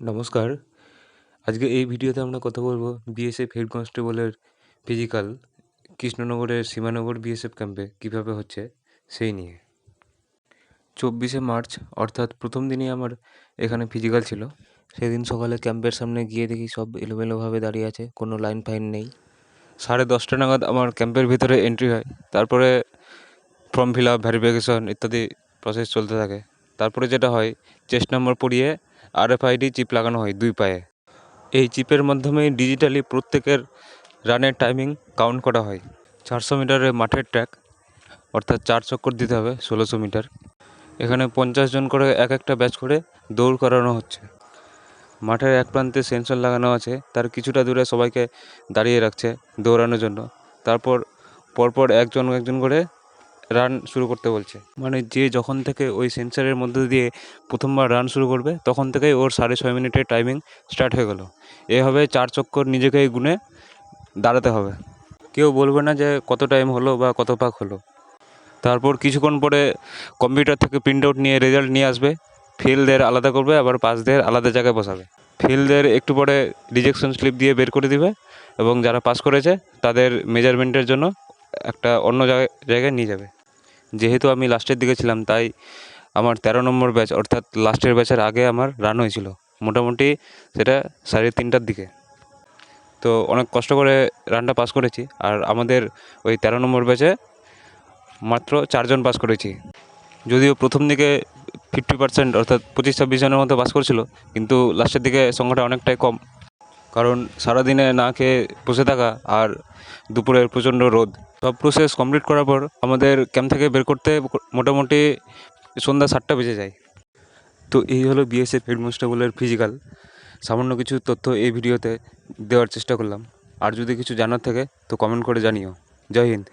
নমস্কার। আজকে এই ভিডিওতে আমরা কথা বলব বিএসএফ হেড কনস্টেবলের ফিজিক্যাল কৃষ্ণনগরের সীমানগর বিএসএফ ক্যাম্পে কীভাবে হচ্ছে সেই নিয়ে। চব্বিশে মার্চ, অর্থাৎ প্রথম দিনই আমার এখানে ফিজিক্যাল ছিল। সেদিন সকালে ক্যাম্পের সামনে গিয়ে দেখি সব এলোমেলোভাবে দাঁড়িয়ে আছে, কোনো লাইন ফাইন নেই। সাড়ে দশটা নাগাদ আমার ক্যাম্পের ভিতরে এন্ট্রি হয়। তারপরে ফর্ম ফিল আপ ভেরিফিকেশন ইত্যাদি প্রসেস চলতে থাকে। তারপরে যেটা হয় চেস্ট নাম্বার পড়িয়ে আরএফআইডি চিপ লাগানো হয় দুই পায়ে। এই চিপের মাধ্যমে ডিজিটালি প্রত্যেকের রানের টাইমিং কাউন্ট করা হয়। চারশো মিটারের মাঠের ট্র্যাক অর্থাৎ চার চক্কর দিতে হবে ষোলোশো মিটার এখানে পঞ্চাশ জন করে এক একটা ব্যাচ করে দৌড় করানো হচ্ছে। মাঠের এক প্রান্তে সেন্সর লাগানো আছে, তার কিছুটা দূরে সবাইকে দাঁড়িয়ে রাখছে দৌড়ানোর জন্য। তারপর পরপর একজন একজন করে রান শুরু করতে বলছে। মানে যে যখন থেকে ওই সেন্সারের মধ্যে দিয়ে প্রথমবার রান শুরু করবে, তখন থেকেই ওর সাড়ে ছয় মিনিটের টাইমিং স্টার্ট হয়ে গেল। এভাবে চার চক্কর নিজেকেই গুনে দাঁড়াতে হবে। কেউ বলবে না যে কত টাইম হলো বা কত পাক হলো। তারপর কিছুক্ষণ পরে কম্পিউটার থেকে প্রিন্ট আউট নিয়ে রেজাল্ট নিয়ে আসবে। ফিল্ডদের আলাদা করবে, আবার পাসদের আলাদা জায়গায় বসাবে। ফিল্ডদের একটু পরে রিজেকশন স্লিপ দিয়ে বের করে দিবে এবং যারা পাস করেছে, তাদের মেজারমেন্টের জন্য একটা অন্য জায়গায় জায়গায় নিয়ে যাবে। যেহেতু আমি লাস্টের দিকে ছিলাম, তাই আমার তেরো নম্বর ব্যাচ, অর্থাৎ লাস্টের ব্যাচের আগে আমার রান হয়েছিল, মোটামুটি সেটা সাড়ে তিনটার দিকে। তো অনেক কষ্ট করে রানটা পাস করেছি, আর আমাদের ওই তেরো নম্বর ব্যাচে মাত্র চারজন পাস করেছি। যদিও প্রথম দিকে ফিফটি পার্সেন্ট অর্থাৎ পঁচিশ ছাব্বিশ জনের মতো পাস করেছিল, কিন্তু লাস্টের দিকে সংখ্যাটা অনেকটাই কম। কারণ সারাদিনে না খেয়ে বসে থাকা আর দুপুরের প্রচণ্ড রোদ। সব প্রসেস কমপ্লিট করার পর আমাদের ক্যাম্প থেকে বের করতে মোটামুটি সন্ধ্যা সাতটা বেজে যায়। তো এই হলো বিএসএফ হেড কনস্টেবলের ফিজিক্যাল সামান্য কিছু তথ্য এই ভিডিওতে দেওয়ার চেষ্টা করলাম। আর যদি কিছু জানার থাকে তো কমেন্ট করে জানিও। জয় হিন্দ।